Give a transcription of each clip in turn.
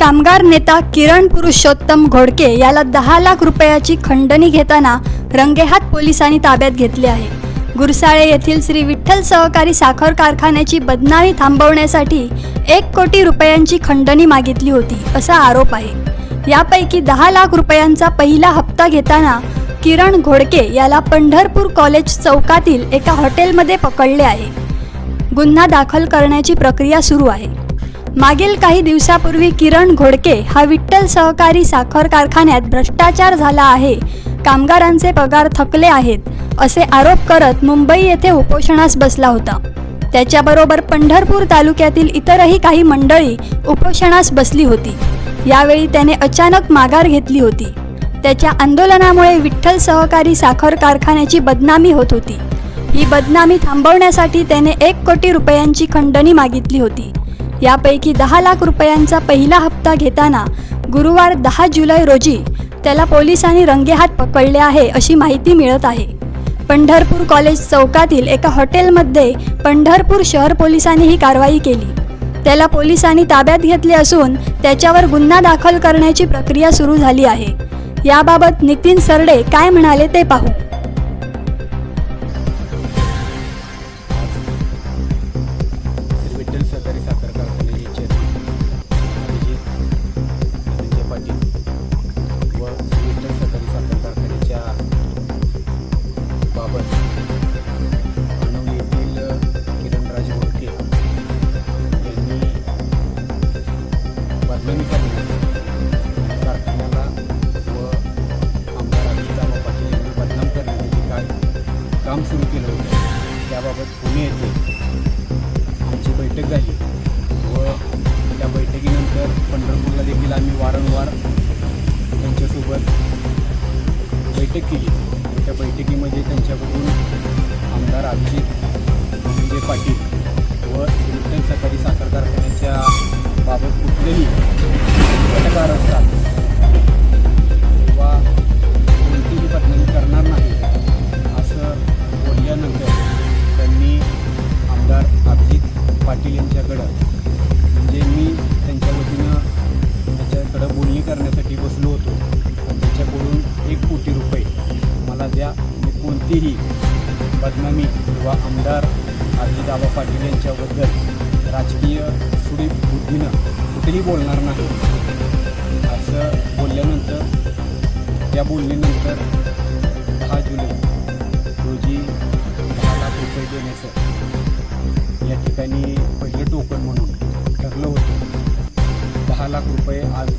कामगार नेता किरण पुरुषोत्तम घोडके याला दहा लाख रुपयाची खंडणी घेताना रंगेहात पोलिसांनी ताब्यात घेतले आहे. गुरसाळे येथील श्री विठ्ठल सहकारी साखर कारखान्याची बदनामी थांबवण्यासाठी एक कोटी रुपयांची खंडणी मागितली होती असा आरोप आहे. यापैकी दहा लाख रुपयांचा पहिला हप्ता घेताना किरण घोडके याला पंढरपूर कॉलेज चौकातील एका हॉटेलमध्ये पकडले आहे. गुन्हा दाखल करण्याची प्रक्रिया सुरू आहे. मागील काही दिवसापूर्वी किरण घोडके हा विठ्ठल सहकारी साखर कारखान्यात भ्रष्टाचार झाला आहे. कामगारांचे पगार थकले आहेत असे आरोप करत मुंबई येथे उपोषणास बसला होता. त्याच्याबरोबर पंढरपूर तालुक्यातील इतरही काही मंडळी उपोषणास बसली होती. यावेळी त्याने अचानक माघार घेतली होती. त्याच्या आंदोलनामुळे विठ्ठल सहकारी साखर कारखान्याची बदनामी होत होती. ही बदनामी थांबवण्यासाठी त्याने एक कोटी रुपयांची खंडणी मागितली होती. यापैकी दहा लाख रुपयांचा पहिला हप्ता घेताना गुरुवार दहा जुलै रोजी त्याला पोलिसांनी रंगेहात पकडले आहे अशी माहिती मिळत आहे. पंढरपूर कॉलेज चौकातील एका हॉटेलमध्ये पंढरपूर शहर पोलिसांनी ही कारवाई केली. त्याला पोलिसांनी ताब्यात घेतले असून त्याच्यावर गुन्हा दाखल करण्याची प्रक्रिया सुरू झाली आहे. याबाबत नितीन सरडे काय म्हणाले ते पाहू. तर पंढरपूरला देखील आम्ही वारंवार त्यांच्यासोबत बैठक केली. त्या बैठकीमध्ये त्यांच्याकडून आमदार अभिजित धनंजय पाटील व विठ्ठल सहकारी साखर कारखान्याच्या बाबत कुठलेही घटकार असतात किंवा कोणतीही बदनामी करणार नाही असं बोलल्यानंतर त्यांनी आमदार अभिजित पाटील यांच्याकडं म्हणजे मी करण्यासाठी बसलो होतो. त्याच्याकडून एक कोटी रुपये मला द्या. मी कोणतीही बदनामी किंवा आमदार अजितदाबा पाटील यांच्याबद्दल राजकीय सुडी बुद्धीनं कुठेही बोलणार नाही. असं बोलल्यानंतर त्या बोलणीनंतर दहा जुलै रोजी दहा लाख रुपये देण्याचं या ठिकाणी पहिलं टोकन म्हणून ठरलं होतं. दहा लाख रुपये आज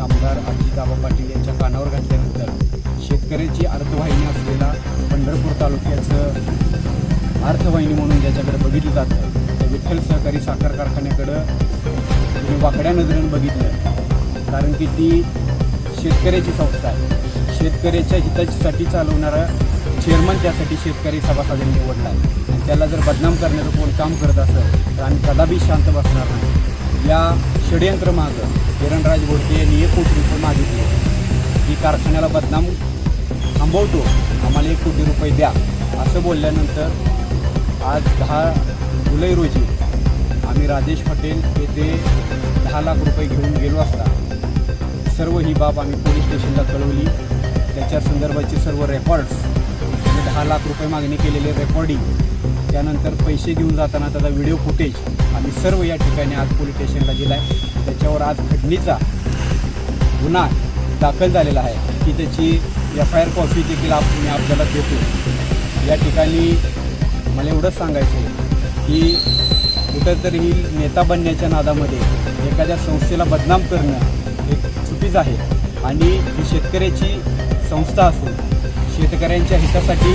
आमदार अजितदाबा पाटील यांच्या कानावर घातल्यानंतर शेतकऱ्याची अर्थवाहिनी असलेला पंढरपूर तालुक्याचं अर्थवाहिनी म्हणून ज्याच्याकडे बघितलं जातं त्या विठ्ठल सहकारी साखर कारखान्याकडं मी वाकड्या नजरेनं बघितलं. कारण की ती शेतकऱ्याची संस्था आहे. शेतकऱ्याच्या हितासाठी चालवणारा चेअरमन त्यासाठी शेतकरी सभासदांनी निवडला आहे. आणि त्याला जर बदनाम करण्याचं कोण काम करत असेल तर आम्ही कदापि शांत बसणार नाही. या षडयंत्र मागं किरणराज घोडके यांनी एक कोटी रुपये मागितले की कारखान्याला बदनाम थांबवतो. आम्हाला एक कोटी रुपये द्या. असं बोलल्यानंतर आज दहा जुलै रोजी आम्ही राजेश हॉटेल येथे दहा लाख रुपये घेऊन गेलो असता. सर्व ही बाब आम्ही पोलीस स्टेशनला कळवली. त्याच्या संदर्भाचे सर्व रेकॉर्ड्स आणि दहा लाख रुपये मागणी केलेले रेकॉर्डिंग त्यानंतर पैसे घेऊन जाताना त्याचा व्हिडिओ फुटेज आम्ही सर्व या ठिकाणी आज पोलीस स्टेशनला दिला आहे त्याच्यावर आज खडणीचा गुन्हा दाखल झालेला आहे. की त्याची एफ आय आर कॉपी देखील आप मी आपल्याला देतो. या ठिकाणी मला एवढंच सांगायचं आहे की कुठंतरी नेता बनण्याच्या नादामध्ये एखाद्या संस्थेला बदनाम करणं हे चुकीचं आहे. आणि ही शेतकऱ्याची संस्था असून शेतकऱ्यांच्या हितासाठी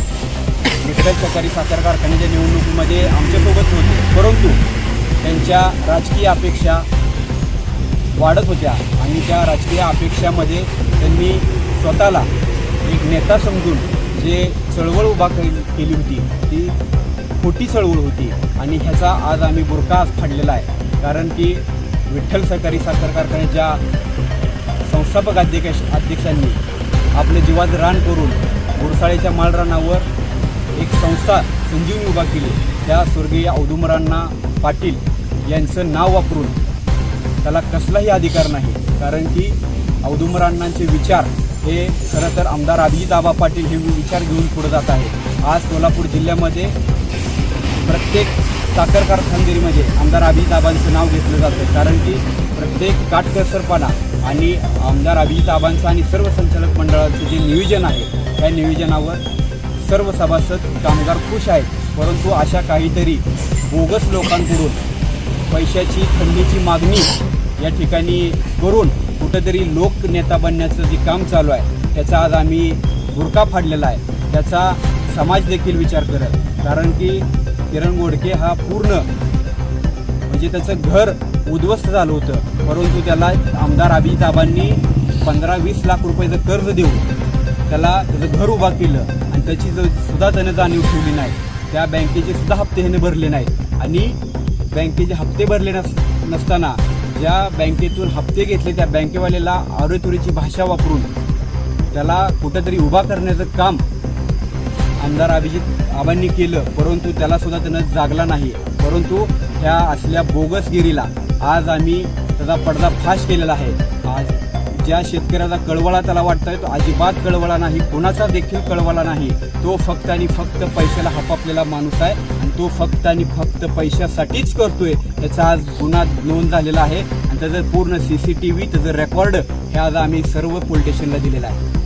विठ्ठल सहकारी साखर कारखान्याच्या निवडणुकीमध्ये आमच्यासोबत होते. परंतु त्यांच्या राजकीय अपेक्षा वाढत होत्या आणि त्या राजकीय अपेक्षामध्ये त्यांनी स्वतःला एक नेता समजून जे चळवळ उभा केली होती ती खोटी चळवळ होती आणि ह्याचा आज आम्ही बुरका आज फाडलेला आहे. कारण की विठ्ठल सहकारी साखर कारखान्याच्या संस्थापक अध्यक्ष अध्यक्षांनी आपलं जीवाचं रान करून गुरसाळेच्या माळरानावर एक संस्था संजीवनी उभा केली. त्या स्वर्गीय औदुमरांना पाटील यांचं नाव वापरून त्याला कसलाही अधिकार नाही. कारण की औदुंबरांनांचे विचार हे खरं तर आमदार अभिजित आबा पाटील हे विचार घेऊन पुढे जात आहे. आज सोलापूर जिल्ह्यामध्ये प्रत्येक साखर कारखानगिरीमध्ये आमदार अभिजित आबांचं नाव घेतलं जातं. कारण की प्रत्येक काटकसरपणा आणि आमदार अभिजित आबांचं आणि सर्व संचालक मंडळाचं जे नियोजन आहे त्या नियोजनावर सर्व सभासद कामगार खुश आहेत परंतु अशा काहीतरी बोगस लोकांकडून पैशाची थंडीची मागणी या ठिकाणी करून कुठंतरी लोकनेता बनण्याचं जे काम चालू आहे त्याचा आज आम्ही बुरका फाडलेला आहे. त्याचा समाज देखील विचार करत कारण की किरण गोडके हा पूर्ण म्हणजे त्याचं घर उद्ध्वस्त झालं होतं परंतु त्याला आमदार अभिजित आबांनी पंधरा वीस लाख रुपयाचं कर्ज देऊन त्याला त्याचं घर उभा केलं आणि त्याची सुद्धा त्याने जाणीव ठेवली नाही त्या बँकेचे सुद्धा हप्ते ह्याने भरले नाहीत. आणि बँकेचे हप्ते भरले नस नसताना ज्या बँकेतून हप्ते घेतले त्या बँकेवाल्याला आरोतुरीची भाषा वापरून त्याला कुठंतरी उभा करण्याचं काम आमदार अभिजित आबांनी केलं परंतु त्याला सुद्धा त्यानं जागला नाही. परंतु ह्या असल्या बोगसगिरीला आज आम्ही त्याचा पडदा फाश केलेला आहे. आज ज्या शेतकऱ्याचा कळवळा त्याला वाटतोय तो अजिबात कळवळा नाही. कोणाचा देखील कळवळा नाही. तो फक्त आणि फक्त पैशाला हपापलेला माणूस आहे आणि तो फक्त आणि फक्त पैशासाठीच करतोय. याचा आज गुन्हा नोंद झालेला आहे. आणि त्याचं पूर्ण सी सी टी व्ही त्याचं रेकॉर्ड हे आज आम्ही सर्व पोलीस स्टेशनला दिलेलं आहे.